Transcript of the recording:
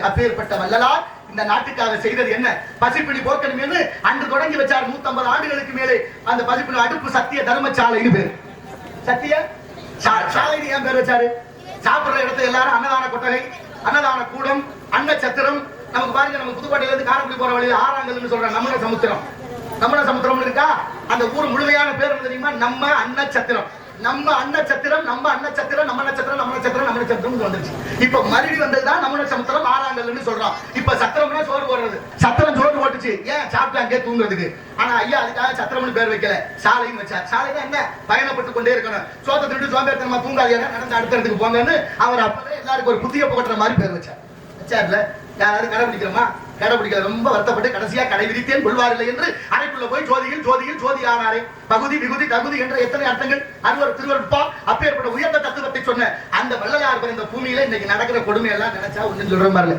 அப்பேற்பட்ட இந்த நாட்டுக்காக செய்தது என்ன? பசிப்பிடி போர்க்கணும் என்று அன்று தொடங்கி வச்சார் 150 ஆண்டுகளுக்கு மேலே. அந்த பசிப்பிடி அடுப்பு சத்திய தர்மசாலைன்னு பேரு. சத்திய? சா- சாலைன்னு ஏன் பேர் வச்சாரு? சாப்பிடுற இடத்துல எல்லாரும் அன்னதான கொட்டகை அன்னதான கூடம் அன்னச்சத்திரம் நமக்கு பாருங்க நம்ம புதுக்கோட்டையில இருந்து காரக்குடி போற வழியில் ஆறாங்கல்னு சொல்ற நம்மள சமுத்திரம். நம்மள சமுத்திரம் இருக்கா? அந்த ஊர் முழுமையான பேர் தெரியுமா? நம்ம அன்னச்சத்திரம் நம்ம அன்ன சத்திரம் நம்ம அன்னச்சத்திரம் நம்ம நட்சத்திரம் நம்ம நட்சத்திரம் நம்ம நட்சத்திரம் வந்துருச்சு. இப்ப மறுபடி வந்ததுதான் நம்ம சமுத்திரம் ஆறாங்கல்னு சொல்றோம் இப்ப சத்திரம்னா சோறு போடுறது. சத்திரம் சோறு போட்டுச்சு. ஏன் சாப்பிட்டாங்க தூங்குறதுக்கு? ஆனா ஐயா அதுக்காக சத்திரம்னு பேர் வைக்கல. சாலைன்னு வச்சார். சாலைனா என்ன? பயணப்பட்டு கொண்டே இருக்கணும். சோத்த திருட்டு சோம்பேறித்தனமா தூங்காதியா நடந்து அடுத்த இடத்துக்கு போங்கன்னு அவர் அப்பவே எல்லாருக்கும் ஒரு புதிய புகட்டுற மாதிரி பேர் வச்சார். வச்சார்ல? யாராவது கடைபிடிக்கிறோமா கடைபிடிக்கிற ரொம்ப வருத்தப்பட்டு கடைசியா கடைபிடித்தேன் கொள்வாரில்லை என்று அறைக்குள்ள போய் ஜோதியில் ஜோதியில் ஜோதி ஆனாரே. பகுதி விகுதி தகுதி என்ற எத்தனை அர்த்தங்கள்? அறுவர் திருவருட்பா அப்பேற்பட்ட உயர்ந்த தத்துவத்தை சொன்ன வள்ளலார் பிறந்த பூமியில இன்னைக்கு நடக்கிற கொடுமை எல்லாம் நினைச்சா ஒண்ணும் சொல்ற மாதிரி